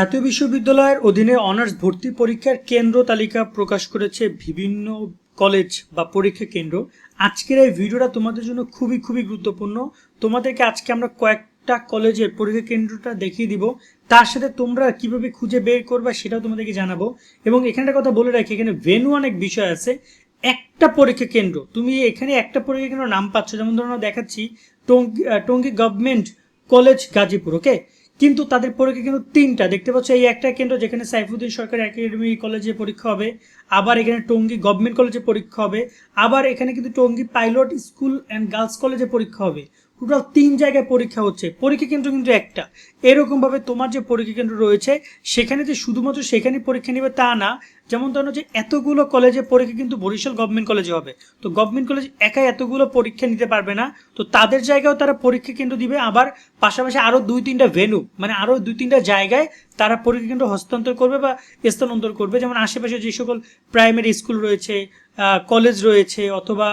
জাতীয় বিশ্ববিদ্যালয়ের অধীনে অনার্স ভর্তি পরীক্ষার কেন্দ্র তালিকা প্রকাশ করেছে বিভিন্ন কলেজ বা পরীক্ষা কেন্দ্র। আজকের এই ভিডিওটা তোমাদের জন্য খুবই খুবই গুরুত্বপূর্ণ। তোমাদেরকে আজকে আমরা কয়েকটা কলেজের পরীক্ষা কেন্দ্রটা দেখিয়ে দিব। তার সাথে তোমরা কীভাবে খুঁজে বের করবা সেটাও তোমাদেরকে জানাব। এবং এখানে একটা কথা বলে রাখি, এখানে ভেনু অনেক বিষয় আছে। একটা পরীক্ষা কেন্দ্র, তুমি এখানে একটা পরীক্ষা কেন্দ্র নাম পাচ্ছ। যেমন ধরো দেখাচ্ছি Tongi Tongi government college Gazipur okay কিন্তু তাদের পরীক্ষা কিন্তু তিনটা। দেখতে পাচ্ছ এই একটা কেন্দ্র যেখানে সাইফুদ্দিন সরকারি একাডেমি কলেজে পরীক্ষা হবে, আবার এখানে টঙ্গী গভর্নমেন্ট কলেজে পরীক্ষা হবে, আবার এখানে কিন্তু Tongi pilot school and girls কলেজে পরীক্ষা হবে। টোটাল তিন জায়গায় পরীক্ষা হচ্ছে। পরীক্ষা কেন্দ্র কিন্তু একটা। এরকমভাবে তোমার যে পরীক্ষা কেন্দ্র রয়েছে, সেখানে যে শুধুমাত্র সেখানে পরীক্ষা নেবে তা না যেমন ধরো যে এতগুলো কলেজে পরীক্ষা কিন্তু বরিশাল গভর্নমেন্ট কলেজে হবে। তো গভর্নমেন্ট কলেজ একাই এতগুলো পরীক্ষা নিতে পারবে না। তো তাদের জায়গাও তারা পরীক্ষা কেন্দ্র দিবে। আবার পাশাপাশি আরও দুই তিনটা ভেনু মানে আরও দুই তিনটা জায়গায় তারা পরীক্ষা কেন্দ্র হস্তান্তর করবে বা স্থানান্তর করবে। যেমন আশেপাশে যে সকল প্রাইমারি স্কুল রয়েছে কলেজ রয়েছে অথবা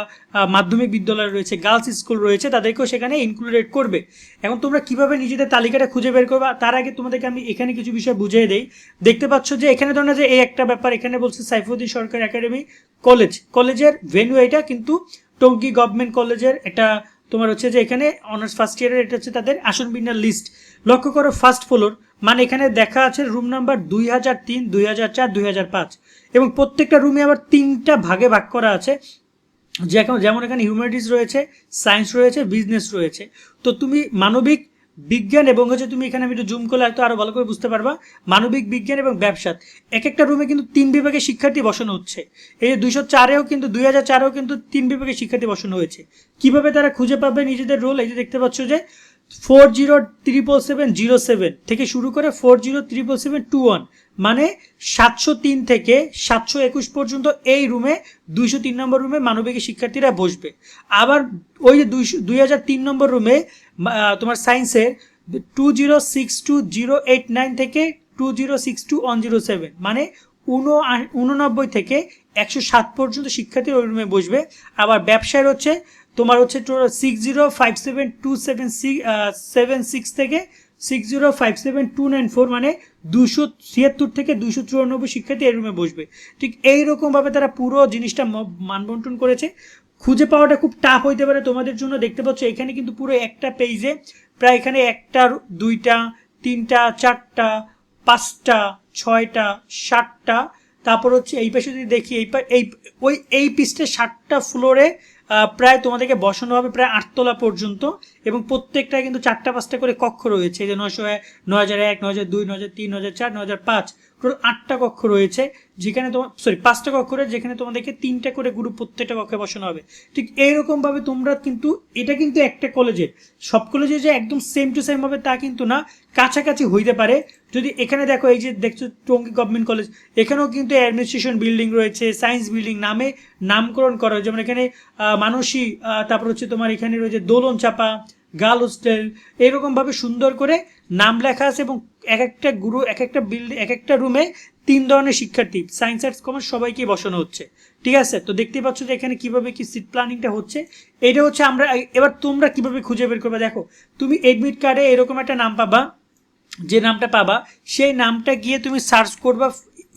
মাধ্যমিক বিদ্যালয় রয়েছে গার্লস স্কুল রয়েছে, তাদেরকেও সেখানে ইনক্লুডেড করবে। এখন তোমরা কীভাবে নিজেদের তালিকাটা খুঁজে বের করবে? তার আগে তোমাদেরকে আমি এখানে কিছু বিষয় বুঝিয়ে দেই। দেখতে পাচ্ছ যে এখানে ধরো যে এই একটা ব্যাপার, এখানে বলছে সাইফুদ্দিন সরকার একাডেমি কলেজ। কলেজের ভেন্যু এটা, কিন্তু টঙ্গী গভর্নমেন্ট কলেজের একটা তোমার হচ্ছে যে এখানে অনার্স ফার্স্ট ইয়ারের এটা হচ্ছে তাদের আসন বিন্যার লিস্ট লক্ষ্য করো ফার্স্ট ফ্লোর মানে এখানে দেখা আছে রুম নাম্বার দুই হাজার তিন, দুই হাজার চার, দুই হাজার পাঁচ। এবং প্রত্যেকটা রুমে আবার তিনটা ভাগে ভাগ করা আছে। যেমন এখানে হিউম্যানিটিস রয়েছে সায়েন্স রয়েছে বিজনেস রয়েছে। তো তুমি মানবিক বিজ্ঞান এবং হচ্ছে তুমি এখানে আমি একটু জুম করলে হয়তো আরও ভালো করে বুঝতে পারবা। মানবিক বিজ্ঞান এবং ব্যবসা এক একটা রুমে কিন্তু তিন বিভাগে শিক্ষার্থী বসানো হচ্ছে। এই যে দুইশো চারেও কিন্তু, দুই হাজার চারেও কিন্তু তিন বিভাগে শিক্ষার্থী বসানো হয়েছে। কীভাবে তারা খুঁজে পাবে নিজেদের রোল এই যে দেখতে পাচ্ছ যে four zero triple seven zero seven থেকে শুরু করে four zero triple seven two one মানে সাতশো তিন থেকে সাতশো একুশ পর্যন্ত এই রুমে, দুইশো তিন নম্বর রুমে মানবিক শিক্ষার্থীরা বসবে। আবার ওই যে দুইশো, দুই হাজার তিন নম্বর রুমে তোমার সায়েন্সের two zero six two zero eight nine থেকে two zero six two one zero seven মানে উনো উননব্বই থেকে একশো সাত পর্যন্ত শিক্ষার্থী ওই রুমে বসবে। আবার ব্যবসায় হচ্ছে তোমার হচ্ছে six zero five seven two seven seven six থেকে six zero five seven two nine four মানে দুশো ছিয়াত্তর থেকে দুশো চুরানব্বই শিক্ষার্থী এই রুমে বসবে। ঠিক এইরকমভাবে তারা পুরো জিনিসটা মানবন্টন করেছে। খুঁজে পাওয়াটা খুব টাফ হইতে পারে তোমাদের জন্য। দেখতে পাচ্ছ, এখানে কিন্তু পুরো একটা পেজে প্রায় এখানে একটা, দুইটা, তিনটা, চারটা, পাঁচটা, ছয়টা, সাতটা। তারপর হচ্ছে এই পাশে যদি দেখি, এই পা- এই, ওই, এই পিসটা সাতটা ফ্লোরে প্রায় তোমাদেরকে বসানো হবে প্রায় আটতলা পর্যন্ত। এবং প্রত্যেকটা কিন্তু চারটা পাঁচটা করে কক্ষ রয়েছে। যে নয়শো এক নয় হাজার এক নয় হাজার দুই নয় হাজার তিন হাজার চার নয় হাজার পাঁচ, টোটাল আটটা কক্ষ রয়েছে, যেখানে তোমার সরি পাঁচটা কক্ষ রয়েছে, যেখানে তোমাদেরকে তিনটা করে গ্রুপ প্রত্যেকটা কক্ষে বসানো হবে। ঠিক এইরকমভাবে তোমরা কিন্তু, এটা কিন্তু একটা কলেজের। সব কলেজে যে একদম সেম টু সেম হবে তা কিন্তু না, কাছাকাছি হইতে পারে। যদি এখানে দেখো, এই যে দেখছ, টঙ্গী গভর্নমেন্ট কলেজ এখানেও কিন্তু অ্যাডমিনিস্ট্রেশন বিল্ডিং রয়েছে সায়েন্স বিল্ডিং নামে নামকরণ করা যেমন এখানে মানসী তারপর হচ্ছে তোমার এখানে রয়েছে দোলন চাপা গার্ল হোস্টেল এরকমভাবে সুন্দর করে নাম লেখা আছে এবং এক একটা গুরু, এক একটা বিল্ডিং এক একটা রুমে তিন ধরনের শিক্ষার্থী। সায়েন্স আর্টস কমার্স সবাইকে বসানো হচ্ছে। ঠিক আছে? তো দেখতে পাচ্ছ যে এখানে কীভাবে কি সিট প্ল্যানিংটা হচ্ছে। এটা হচ্ছে আমরা, এবার তোমরা কীভাবে খুঁজে বের করবে? দেখো, তুমি এডমিট কার্ডে এরকম একটা নাম পাবা, যে নামটা পাবা, সেই নামটা গিয়ে তুমি সার্চ করবা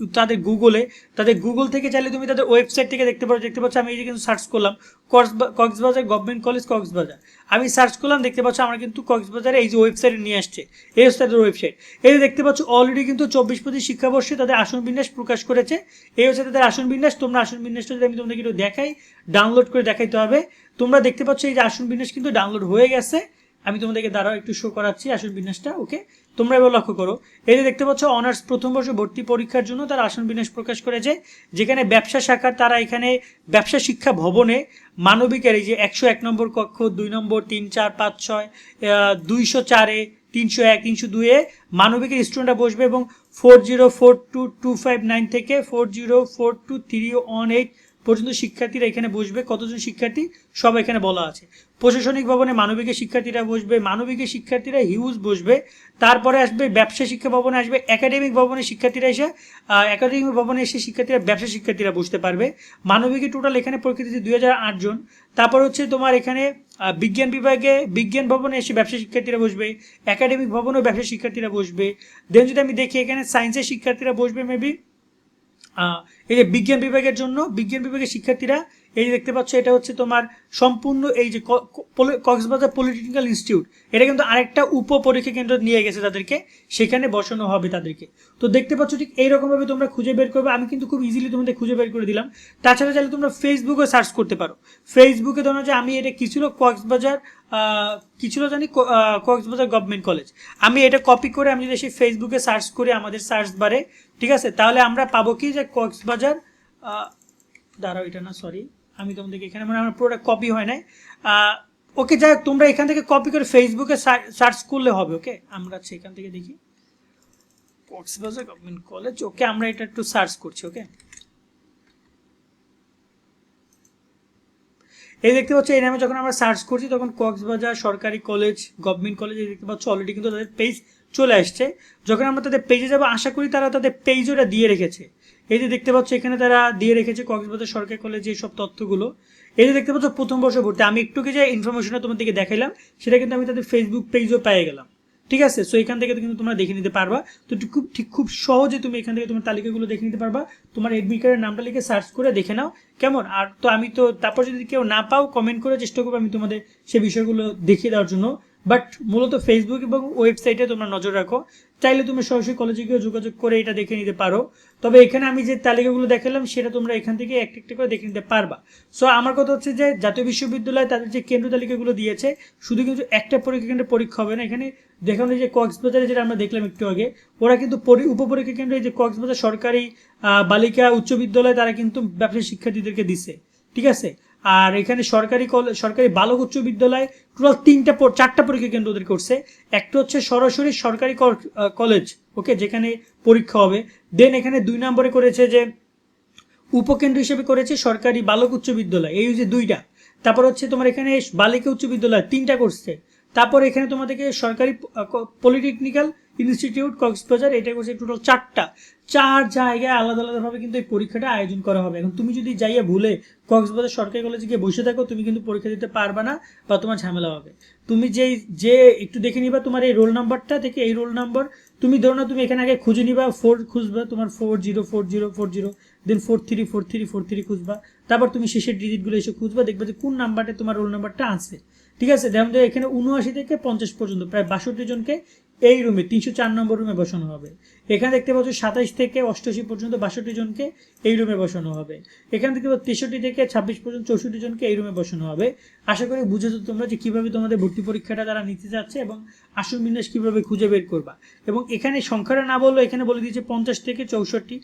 তাদের গুগলে তাদের গুগল থেকে চাইলে তুমি তাদের ওয়েবসাইট থেকে দেখতে পারো। দেখতে পাচ্ছ, আমি এই যে কিন্তু সার্চ করলাম কক্সবা- কক্সবাজার গভর্নমেন্ট কলেজ কক্সবাজার। আমি সার্চ করলাম, দেখতে পাচ্ছ, আমার কিন্তু কক্সবাজারে এই যে ওয়েবসাইটে নিয়ে আসছে, এই হচ্ছে তাদের ওয়েবসাইট এই দেখতে পাচ্ছ অলরেডি কিন্তু চব্বিশ পঁচিশ শিক্ষাবর্ষে তাদের আসন বিন্যাস প্রকাশ করেছে। এই হচ্ছে তাদের আসন বিন্যাস, তোমরা আসন বিন্যাসটা যদি আমি তোমাদেরকে একটু দেখাই ডাউনলোড করে দেখাইতে হবে। তোমরা দেখতে পাচ্ছ, এই যে আসন বিন্যাস কিন্তু ডাউনলোড হয়ে গেছে। আমি তোমাদেরকে দাঁড়াও, একটু শো করাচ্ছি আসন বিন্যাসটা ওকে তোমরা এবার লক্ষ্য করো, এই যে দেখতে পাচ্ছ অনার্স প্রথম বর্ষ ভর্তি পরীক্ষার জন্য তারা আসন বিন্যাস প্রকাশ করেছে, যেখানে ব্যবসা শাখার তারা এখানে ব্যবসা শিক্ষা ভবনে মানবিকের এই যে একশো এক নম্বর কক্ষ, দুই নম্বর, তিন চার, পাঁচ, ছয় দুইশো চারে তিনশো এক, তিনশো দুয়ে মানবিকের স্টুডেন্টরা বসবে এবং four zero four two two five nine থেকে four zero four two three one eight পর্যন্ত শিক্ষার্থীরা এখানে বসবে, কতজন শিক্ষার্থী? সব এখানে বলা আছে। প্রশাসনিক ভবনে মানবিকের শিক্ষার্থীরা বসবে, মানবিকের শিক্ষার্থীরা হিউজ বসবে। তারপরে আসবে ব্যবসা শিক্ষা ভবনে আসবে, একাডেমিক ভবনে শিক্ষার্থীরা এসে একাডেমিক ভবনে এসে শিক্ষার্থীরা, ব্যবসা শিক্ষার্থীরা বসতে পারবে। মানবিকে টোটাল এখানে পরীক্ষা দিচ্ছে দুই হাজার জন। তারপর হচ্ছে তোমার এখানে বিজ্ঞান বিভাগে, বিজ্ঞান ভবনে এসে ব্যবসা শিক্ষার্থীরা বসবে, একাডেমিক ভবনেও ব্যবসা শিক্ষার্থীরা বসবে। দেন যদি আমি দেখি এখানে সায়েন্সের শিক্ষার্থীরা বসবে মেবি এই যে বিজ্ঞান বিভাগের জন্য বিজ্ঞান বিভাগের শিক্ষার্থীরা এই যে দেখতে পাচ্ছ এটা হচ্ছে তোমার সম্পূর্ণ এই যে কক্সবাজার পলিটেকনিক্যাল ইনস্টিটিউট। এটা কিন্তু আরেকটা উপ পরীক্ষা কেন্দ্র নিয়ে গেছে তাদেরকে সেখানে বসানো হবে তাদেরকে। তো দেখতে পাচ্ছ ঠিক এইরকমভাবে তোমরা খুঁজে বের করবে আমি কিন্তু খুব ইজিলি তোমাদের খুঁজে বের করে দিলাম। তাছাড়া চাইলে তোমরা ফেসবুকে সার্চ করতে পারো। ফেসবুকে ধরো যে আমি এটা কিছু কক্সবাজার আহ, কি জানি? কক্সবাজার গভর্নমেন্ট কলেজ আমি এটা কপি করে আমি যদি সেই ফেসবুকে সার্চ করি আমাদের সার্চ বারে ঠিক আছে? তাহলে আমরা পাবো কি যে কক্সবাজার দাঁড়াও এটা না সরি আমি তোমাদেরকে এখানে মানে আমার পুরোটা কপি হয় নাই। ওকে যাই হোক, তোমরা এখান থেকে কপি করে ফেসবুকে সার্চ করলে হবে ওকে আমরা হচ্ছে এখান থেকে দেখি। কক্সবাজার গভর্নমেন্ট কলেজ ওকে আমরা এটা একটু সার্চ করছি ওকে এই দেখতে পাচ্ছ এই নামে যখন আমরা সার্চ করছি তখন কক্সবাজার সরকারি কলেজ গভর্নমেন্ট কলেজ এই দেখতে পাচ্ছ অলরেডি কিন্তু তাদের পেজ চলে আসছে। যখন আমরা তাদের পেজে যাব, আশা করি তারা তাদের পেজ ওটা দিয়ে রেখেছে। এই যে দেখতে পাচ্ছ, এখানে তারা দিয়ে রেখেছে কক্সবাজার সরকারি কলেজে সব তথ্যগুলো। এই যে দেখতে পাচ্ছ, প্রথম বর্ষ ভর্তি। আমি একটুকে যে ইনফরমেশনটা তোমাদেরকে দেখাইলাম। সেটা কিন্তু আমি তাদের ফেসবুক পেজও পেয়ে গেলাম। ঠিক আছে? সো এখান থেকে কিন্তু তোমরা দেখে নিতে পারবা। তো খুব ঠিক খুব সহজে তুমি এখান থেকে তোমার তালিকাগুলো দেখে নিতে পারবা। তোমার এডমিট কার্ডের নামটা লিখে সার্চ করে দেখে নাও। কেমন? আর তো আমি তো তারপর যদি কেউ না পাও কমেন্ট করে চেষ্টা করব আমি তোমাদের সে বিষয়গুলো দেখিয়ে দেওয়ার জন্য। বাট মূলত ফেসবুক এবং ওয়েবসাইটে তোমরা নজর রাখো। চাইলে তুমি সরাসরি কলেজে গিয়ে যোগাযোগ করে এটা দেখে নিতে পারো। তবে এখানে আমি যে তালিকাগুলো দেখালাম, সেটা তোমরা এখান থেকে একটা একটা করে দেখে নিতে পারবা। সো আমার কথা হচ্ছে যে, জাতীয় বিশ্ববিদ্যালয় তাদের যে কেন্দ্র তালিকাগুলো দিয়েছে, শুধু কিন্তু একটা পরীক্ষা কেন্দ্রে পরীক্ষা হবে না। এখানে দেখানো যে কক্সবাজারে যেটা আমরা দেখলাম একটু আগে, ওরা কিন্তু পরি, উপপরীক্ষা কেন্দ্রে যে কক্সবাজার সরকারি বালিকা উচ্চ বিদ্যালয়, তারা কিন্তু ব্যবসায়ী শিক্ষার্থীদেরকে দিছে। ঠিক আছে? আর এখানে সরকারি সরকারি বালক উচ্চ বিদ্যালয় টোটাল তিনটা চারটা পরীক্ষা কেন্দ্র ওদের করছে। একটা হচ্ছে সরাসরি সরকারি কর- কলেজ ওকে যেখানে পরীক্ষা হবে। দেন এখানে দুই নম্বরে করেছে যে উপকেন্দ্র হিসেবে করেছে সরকারি বালক উচ্চ বিদ্যালয়। এই যে দুইটা। তারপর হচ্ছে তোমার এখানে বালিকা উচ্চ বিদ্যালয় তিনটা করছে। তারপর এখানে তোমাদেরকে সরকারি পলিটেকনিক্যাল ইনস্টিটিউট কক্সবাজার, এটা করছে টোটাল চারটা। চার জায়গায় আলাদা আলাদাভাবে কিন্তু এই পরীক্ষাটা আয়োজন করা হবে। এখন তুমি যদি যাইয়া ভুলে কক্সবাজার সরকারি কলেজে গিয়ে বসে থাকো, তুমি কিন্তু পরীক্ষা দিতে পারবে না বা তোমার ঝামেলা হবে। তুমি যেই, যে একটু দেখে নিবা তোমার এই রোল নাম্বারটা থেকে এই রোল নাম্বার তুমি ধরো না তুমি এখানে আগে খুঁজে নিবা ফোর খুঁজবা, তোমার four zero four zero four zero then four three four three four three খুঁজবা। তারপর তুমি শেষের ডিজিটগুলো এসে খুঁজবা, দেখবে যে কোন নাম্বারটা তোমার রোল নাম্বারটা আছে ঠিক আছে? যেমন এখানে উনআশি থেকে পঞ্চাশ পর্যন্ত প্রায় বাষট্টি জনকে এই রুমে তিনশো চার নম্বর রুমে বসানো হবে। এখানে দেখতে পাচ্ছ সাতাইশ থেকে অষ্টআশি পর্যন্ত বাষট্টি জনকে এই রুমে বসানো হবে। এখান থেকে তেষট্টি থেকে ছাব্বিশ পর্যন্ত চৌষট্টি জনকে এই রুমে বসানো হবে। আশা করি বুঝেছ তোমরা যে কীভাবে তোমাদের ভর্তি পরীক্ষাটা তারা নিতে যাচ্ছে এবং আসন বিন্যাস কীভাবে খুঁজে বের করবা। এবং এখানে সংখ্যাটা না বলল এখানে বলে দিয়েছে পঞ্চাশ থেকে চৌষট্টি।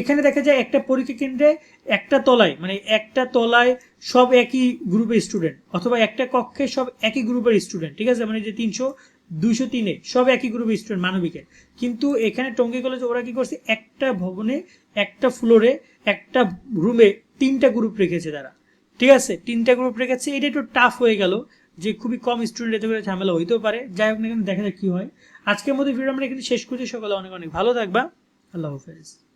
এখানে দেখা যায় একটা পরীক্ষা কেন্দ্রে একটা তলায় মানে একটা তলায় সব একই গ্রুপের স্টুডেন্ট অথবা একটা কক্ষে সব একই গ্রুপের স্টুডেন্ট ঠিক আছে? মানে যে তিনশো দুইশো তিনে, সব একই গ্রুপের স্টুডেন্ট মানবিকের। কিন্তু এখানে টঙ্গী কলেজে ওরা কি করছে? একটা ভবনে, একটা ফ্লোরে একটা রুমে তিনটা গ্রুপ রেখেছে তারা। ঠিক আছে? তিনটা গ্রুপ রেখেছে। এটা একটু টাফ হয়ে গেল যে খুবই কম স্টুডেন্ট এতে করে ঝামেলা হইতেও পারে। যাই হোক না কেন, দেখা যাক কি হয়। আজকের মধ্যে ভিডিও আমরা এখানে শেষ করছি। সকালে অনেক অনেক ভালো থাকবা। আল্লাহ হাফেজ।